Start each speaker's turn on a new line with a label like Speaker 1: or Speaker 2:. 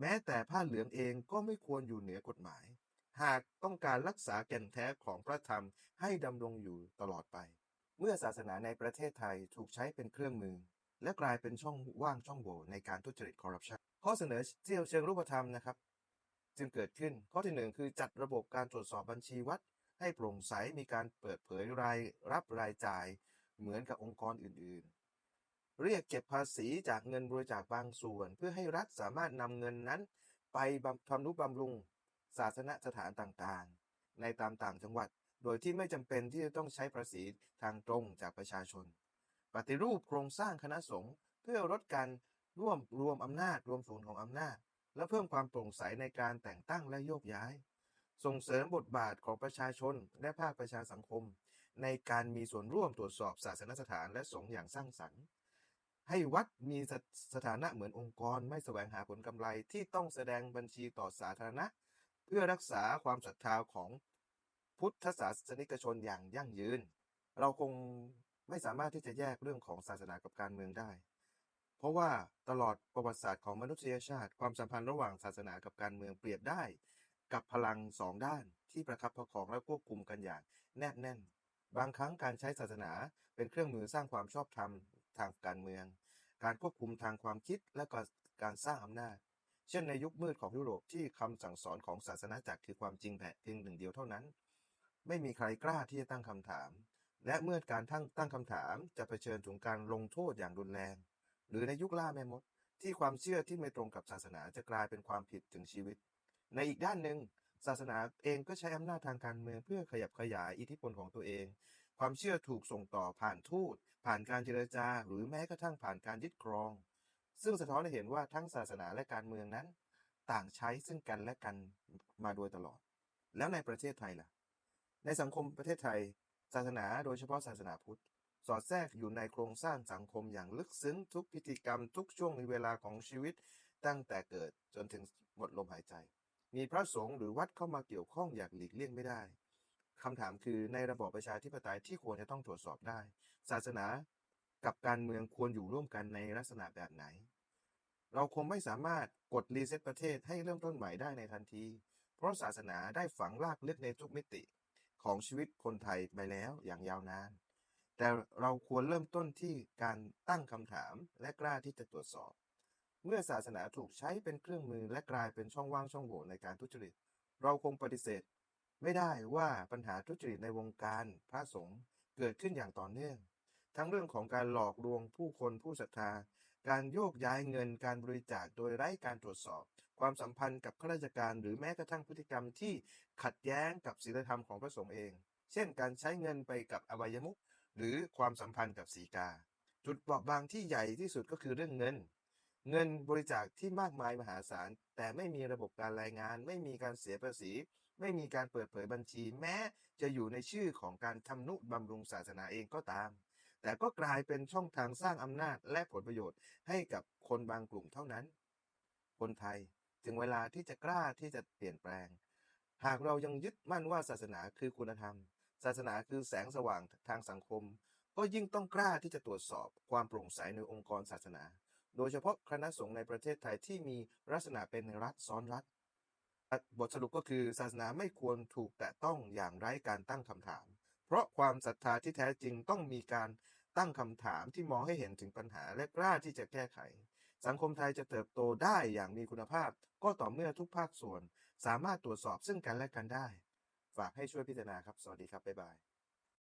Speaker 1: แม้แต่ผ้าเหลืองเองก็ไม่ควรอยู่เหนือกฎหมาย หากต้องการรักษาแก่นแท้ของพระธรรมให้ดำรงอยู่ตลอดไป เมื่อศาสนาในประเทศไทยถูกใช้เป็นเครื่องมือ และกลายเป็นช่องว่างช่องโหว่ในการทุจริตคอร์รัปชันข้อเสนอเที่ยวเชิงรูปธรรมนะครับ จึงเกิดขึ้นข้อที่หนึ่งคือจัดระบบการตรวจสอบบัญชีวัด ให้โปร่งใสมีการเปิดเผยรายรับรายจ่าย เหมือนกับองค์กรอื่นๆ เรียกเก็บภาษีจากเงินบริจาคบางส่วน เพื่อให้รัฐสามารถนำเงินนั้น ไปบำทำนุบำรุงศาสนสถานต่างๆ ในตามต่างจังหวัด โดยที่ไม่จำเป็นที่จะต้องใช้ภาษีทางตรงจากประชาชน ปฏิรูปโครงสร้างคณะสงฆ์เพื่อลดการร่วมรวมอำนาจรวมศูนย์ของอำนาจ และเพิ่มความโปร่งใสในการแต่งตั้งและโยกย้าย ส่งเสริมบทบาทของประชาชนและภาคประชาสังคม ในการมีส่วนร่วมตรวจสอบศาสนสถานและสงฆ์อย่างสร้างสรรค์ ให้วัดมีสถานะเหมือนองค์กรไม่แสวงหาผลกำไรที่ต้องแสดงบัญชีต่อสาธารณะ เพื่อรักษาความศรัทธาของพุทธศาสนิกชนอย่างยั่งยืน เราคงไม่สามารถที่จะแยกเรื่องของศาสนากับการเมืองได้ เพราะว่าตลอดประวัติศาสตร์ของมนุษยชาติ ความสัมพันธ์ระหว่างศาสนากับการเมืองเปรียบได้ กับพลังสองด้านที่ประคับประคองและควบคุมกันอย่างแนบแน่น บางครั้งการใช้ศาสนาเป็นเครื่องมือสร้างความชอบธรรม ทางการเมือง การควบคุมทางความคิดและก็การสร้างอำนาจ เช่นในยุคมืดของยุโรปที่คำสั่งสอนของศาสนาจักรคือความจริงแผเพียงหนึ่งเดียวเท่านั้น ไม่มีใครกล้าที่จะตั้งคำถาม และเมื่อการตั้งตั้งคำถามจะเผชิญถึงการลงโทษอย่างรุนแรง หรือในยุคล่าแม่มด ที่ความเชื่อที่ไม่ตรงกับศาสนาจะกลายเป็นความผิดถึงชีวิต ในอีกด้านหนึ่งศาสนาเองก็ใช้อำนาจทางการเมืองเพื่อขยับขยายอิทธิพลของตัวเอง ความเชื่อถูกส่งต่อผ่านทูต ผ่านการเจรจา หรือแม้กระทั่งผ่านการยึดครอง ซึ่งสะท้อนให้เห็นว่าทั้งศาสนาและการเมืองนั้น ต่างใช้ซึ่งกันและกันมาโดยตลอด แล้วในประเทศไทยล่ะ ในสังคมประเทศไทย ศาสนาโดยเฉพาะศาสนาพุทธ สอดแทรกอยู่ในโครงสร้างสังคมอย่างลึกซึ้งทุกพิธีกรรมทุกช่วงเวลาของชีวิตตั้งแต่เกิดจนถึงหมดลมหายใจ มีพระสงฆ์หรือวัดเข้ามาเกี่ยวข้องอย่างหลีกเลี่ยงไม่ได้ คำถามคือในระบอบประชาธิปไตยที่ควรจะต้องตรวจสอบได้ ศาสนากับการเมืองควรอยู่ร่วมกันในลักษณะแบบไหน เราคงไม่สามารถกดรีเซ็ตประเทศให้เริ่มต้นใหม่ได้ในทันที เพราะศาสนาได้ฝังรากลึกในทุกมิติของชีวิตคนไทยไปแล้วอย่างยาวนาน แต่เราควรเริ่มต้นที่การตั้งคำถามและกล้าที่จะตรวจสอบ เมื่อศาสนาถูกใช้เป็นเครื่องมือและกลายเป็นช่องว่างช่องโหว่ในการทุจริต เราคงปฏิเสธ ไม่ได้ว่าปัญหาทุจริตในวงการพระสงฆ์เกิดขึ้นอย่างต่อเนื่อง ทั้งเรื่องของการหลอกลวงผู้คนผู้ศรัทธา การโยกย้ายเงินการบริจาคโดยไร้การตรวจสอบ ความสัมพันธ์กับข้าราชการ หรือแม้กระทั่งพฤติกรรมที่ขัดแย้งกับศีลธรรมของพระสงฆ์เอง เช่น การใช้เงินไปกับอบายมุขหรือความสัมพันธ์กับสีกา จุดเปราะบางที่ใหญ่ที่สุดก็คือเรื่องเงิน เงินบริจาคที่มากมายมหาศาล แต่ไม่มีระบบการรายงาน ไม่มีการเสียภาษี ไม่มีการเปิดเผยบัญชี แม้จะอยู่ในชื่อของการทำนุบำรุงศาสนาเองก็ตาม แต่ก็กลายเป็นช่องทางสร้างอำนาจและผลประโยชน์ให้กับคนบางกลุ่มเท่านั้น คนไทยถึงเวลาที่จะกล้าที่จะเปลี่ยนแปลง หากเรายังยึดมั่นว่าศาสนาคือคุณธรรม ศาสนาคือแสงสว่างทางสังคม ก็ยิ่งต้องกล้าที่จะตรวจสอบความโปร่งใสในองค์กรศาสนา โดยเฉพาะคณะสงฆ์ในประเทศไทยที่มีลักษณะเป็นรัฐซ้อนรัฐ บทสรุปก็คือศาสนาไม่ควรถูกแตะต้องอย่างไร้การตั้งคำถาม เพราะความศรัทธาที่แท้จริงต้องมีการตั้งคำถามที่มองให้เห็นถึงปัญหาและกล้าที่จะแก้ไข สังคมไทยจะเติบโตได้อย่างมีคุณภาพ ก็ต่อเมื่อทุกภาคส่วน สามารถตรวจสอบซึ่งกันและกันได้ ฝากให้ช่วยพิจารณาครับ สวัสดีครับ บ๊ายบาย